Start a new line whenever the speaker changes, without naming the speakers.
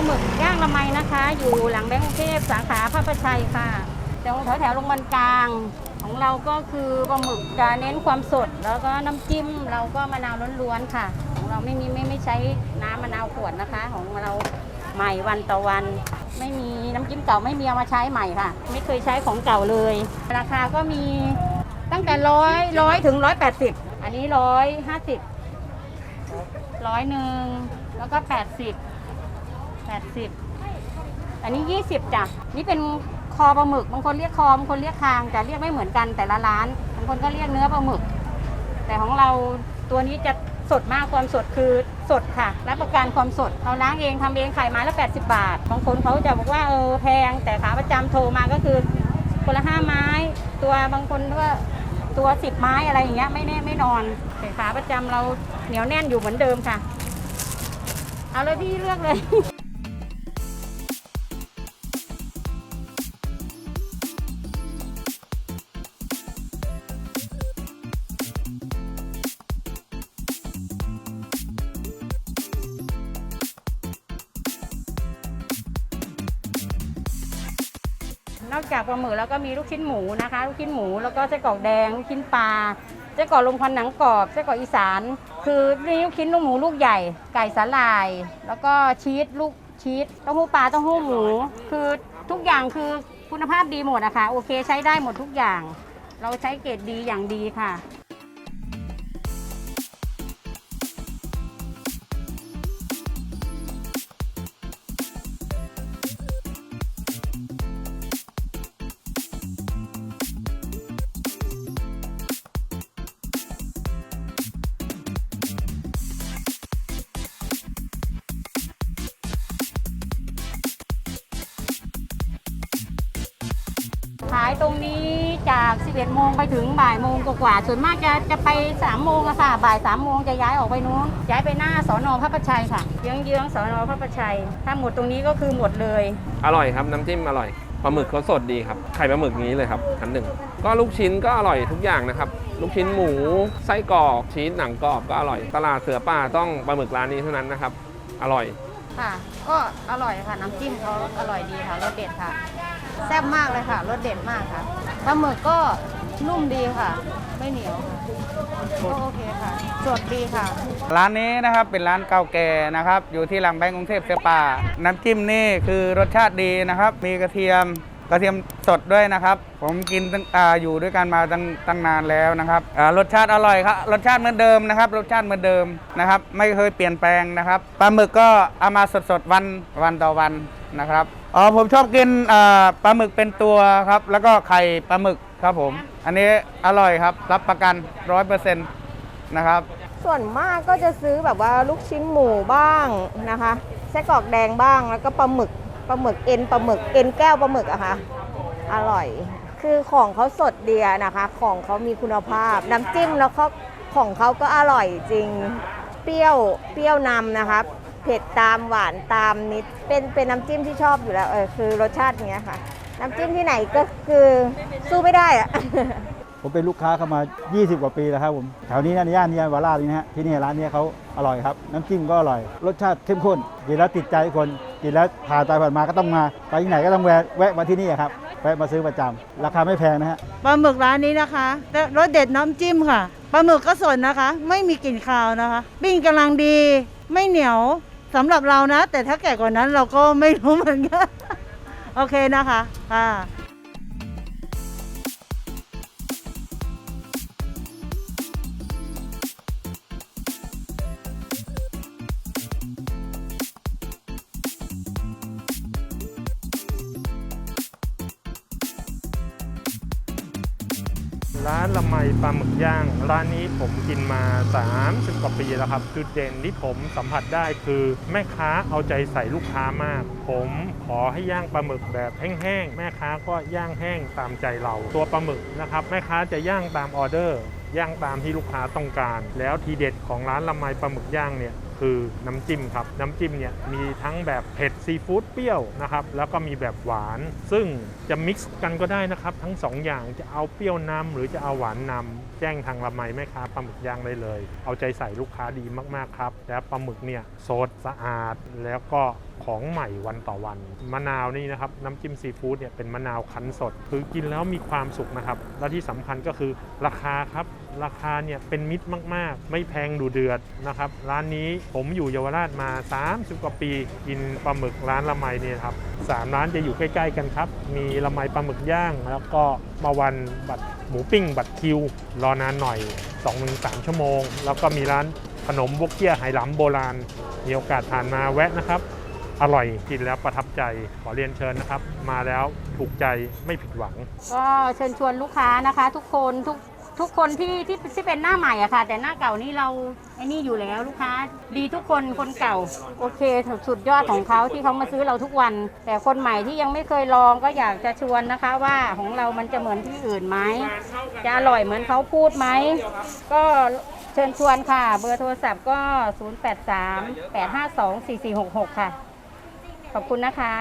ปลาหมึกย่างละไมนะคะ อยู่หลังแบงก์กรุงเทพสาขาพระประชัยค่ะแถวแถวแถวโรงพยาบาลกลาง ของเราก็คือปลาหมึกจะเน้นความสด แล้วก็น้ำจิ้มเราก็มะนาวล้วนๆค่ะ ของเราไม่มีไม่ไม่ใช้น้ำมะนาวขวดนะคะ ของเราใหม่วันต่อวัน ไม่มีน้ำจิ้มเก่าไม่มีเอามาใช้ใหม่ค่ะ ไม่เคยใช้ของเก่าเลย ราคาก็มีตั้งแต่ร้อยร้อยถึงร้อยแปดสิบอันนี้ร้อยห้าสิบร้อยหนึ่งแล้วก็แปดสิบ แปดสิบอันนี้ยี่สิบจ้ะนี่เป็นคอปลาหมึกบางคนเรียกคอบางคนเรียกคางแต่เรียกไม่เหมือนกันแต่ละร้านบางคนก็เรียกเนื้อปลาหมึก แต่ของเราตัวนี้จะสดมากความสดคือสดค่ะรับประกันความสดเราล้างเองทำเองขายไม้ละ 80 บาท บางคนเขาจะบอกว่าเออแพง แต่ขาประจำโทรมาก็คือคนละห้าไม้ ตัวบางคนก็ตัวสิบไม้อะไรอย่างเงี้ยไม่แน่ไม่นอนแต่ขาประจำเราเหนียวแน่นอยู่เหมือนเดิมค่ะ เอาเลยพี่เลือกเลย นอกจากปลาหมึกแล้วก็มีลูกชิ้นหมูนะคะ ลูกชิ้นหมูแล้วก็ไส้กรอกแดงลูกชิ้นปลาไส้กรอกลมควันหนังกรอบไส้กรอกอีสาน คือมีลูกชิ้นลูกหมูลูกใหญ่ ไก่สาลาย แล้วก็ชีสลูกชีสเต้าหู้ปลาเต้าหู้หมู คือทุกอย่างคือคุณภาพดีหมดนะคะโอเคใช้ได้หมดทุกอย่าง เราใช้เกรดดีอย่างดีค่ะายตรงนี้จาก 11โมงไปถึงบ่ายโมงกว่าๆส่วนมากจะจะไป3โมงอะค่ะบ่าย3โมงจะย้ายออกไปนู้น ย้ายไปหน้าสอนอพระประชัยค่ะเยื้องๆสอนอพระประชัย ถ้าหมดตรงนี้ก็คือหมดเลย
อร่อยครับน้ำจิ้มอร่อยปลาหมึกเขาสดดีครับไข่ปลาหมึกนี้เลยครับชั้นหนึ่งก็ลูกชิ้นก็อร่อยทุกอย่างนะครับ ลูกชิ้นหมูไส้กรอกชีสหนังกรอบก็อร่อย ตลาดเสือป่าต้องปลาหมึกร้านนี้เท่านั้นนะครับอร่อย
ค่ะ ก็อร่อยค่ะน้ำจิ้มเขาอร่อยดีค่ะรสเด็ดค่ะ แซ่บมากเลยค่ะรสเด็ดมากค่ะปลาหมึกก็นุ่มดีค่ะ ไม่เหนียวค่ะก็โอเคค่ะสดดีค่ะ
ร้านนี้นะครับเป็นร้านเก่าแก่นะครับ อยู่ที่หลังแบงก์กรุงเทพเสือป่า น้ำจิ้มนี่คือรสชาติดีนะครับ มีกระเทียม กระเทียมสดด้วยนะครับ ผมกินตั้งอาอยู่ด้วยกันมาตั้งตั้งนานแล้วนะครับรสชาติอร่อยครับรสชาติเหมือนเดิมนะครับ รสชาติเหมือนเดิมนะครับ ไม่เคยเปลี่ยนแปลงนะครับปลาหมึกก็เอามาสดๆวันวันต่อวันนะครับอ๋อผมชอบกินปลาหมึกเป็นตัวครับ แล้วก็ไข่ปลาหมึกครับผม อันนี้อร่อยครับ รับประกันร้อยเปอร์เซ็นต์นะครับ
ส่วนมากก็จะซื้อแบบว่าลูกชิ้นหมูบ้างนะคะไส้กรอกแดงบ้างแล้วก็ปลาหมึก ปลาหมึกเอ็นปลาหมึกเอ็นแก้วปลาหมึกอะค่ะ อร่อย คือของเขาสดเดียนะคะ ของเขามีคุณภาพ น้ำจิ้มแล้วเขาของเขาก็อร่อยจริง เปรี้ยวเปรี้ยวนำนะคะเผ็ดตามหวานตามนิด เป็นเป็นน้ำจิ้มที่ชอบอยู่แล้วเออคือรสชาติเนี้ยค่ะ น้ำจิ้มที่ไหนก็คือสู้ไม่ได้อะ
ผมเป็นลูกค้าเข้ามา 20 กว่าปีแล้วครับผมแถวนี้นะในย่านนี้วารานี่นะฮะที่นี่ร้านนี้เขาอร่อยครับ น้ำจิ้มก็อร่อย รสชาติเข้มข้นกินแล้วติดใจคนกินแล้วผ่านไปผ่านมาก็ต้องมาไปที่ไหนก็ต้องแวะแวะมาที่นี่ครับแวะมาซื้อประจำราคาไม่แพงนะฮะ
ปลาหมึกร้านนี้นะคะแต่รสเด็ดน้ำจิ้มค่ะปลาหมึกก็สดนะคะ ไม่มีกลิ่นคาวนะคะปิ้งกำลังดี ไม่เหนียวสำหรับเรานะ แต่ถ้าแก่กว่านั้นเราก็ไม่รู้เหมือนกันโอเคนะคะค่ะ
ร้านละไมปลาหมึกย่าง ร้านนี้ผมกินมา 30 กว่าปีแล้วครับ จุดเด่นที่ผมสัมผัสได้คือแม่ค้าเอาใจใส่ลูกค้ามาก ผมขอให้ย่างปลาหมึกแบบแห้งๆ แม่ค้าก็ย่างแห้งตามใจเรา ตัวปลาหมึกนะครับ แม่ค้าจะย่างตามออเดอร์ ย่างตามที่ลูกค้าต้องการ แล้วทีเด็ดของร้านละไมปลาหมึกย่างเนี่ย คือน้ำจิ้มครับ น้ำจิ้มเนี่ยมีทั้งแบบเผ็ดซีฟู้ดเปรี้ยวนะครับ แล้วก็มีแบบหวาน ซึ่งจะมิกซ์กันก็ได้นะครับ ทั้งสองอย่างจะเอาเปรี้ยวนำหรือจะเอาหวานนำแจ้งทางละไมแม่ค้าปลาหมึกย่างได้เลย เอาใจใส่ลูกค้าดีมากๆครับ และปลาหมึกเนี่ยสดสะอาดแล้วก็ของใหม่วันต่อวัน มะนาวนี่นะครับ น้ำจิ้มซีฟู้ดเนี่ยเป็นมะนาวคั้นสด คือกินแล้วมีความสุขนะครับ และที่สำคัญก็คือราคาครับ ราคาเนี่ยเป็นมิตรมาก ๆ ไม่แพงดูเดือดนะครับ ร้านนี้ผมอยู่เยาวราชมา 30 กว่าปีกินปลาหมึกร้านละไมเนี่ยครับสามร้านจะอยู่ใกล้ ๆ กันครับ มีละไมปลาหมึกย่าง แล้วก็มาวันบัตรหมูปิ้ง บัตรคิว รอนานหน่อย 2-3 ชั่วโมง แล้วก็มีร้านขนมบกเกี้ยไหหลำโบราณ มีโอกาสผ่านมาแวะนะครับ อร่อยกินแล้วประทับใจขอเรียนเชิญนะครับ มาแล้วถูกใจไม่ผิดหวัง
ก็เชิญชวนลูกค้านะคะ ทุกคนทุก ทุกคนที่ที่ที่เป็นหน้าใหม่อะค่ะ แต่หน้าเก่านี่เราไอ้นี่อยู่แล้วลูกค้า ดีทุกคนคนเก่า โอเคสุดยอดของเขาที่เขามาซื้อเราทุกวัน แต่คนใหม่ที่ยังไม่เคยลองก็อยากจะชวนนะคะ ว่าของเรามันจะเหมือนที่อื่นไหมจะอร่อยเหมือนเขาพูดไหมก็เชิญชวนค่ะ เบอร์โทรศัพท์ก็ 083 852 4466 ค่ะ ขอบคุณนะคะ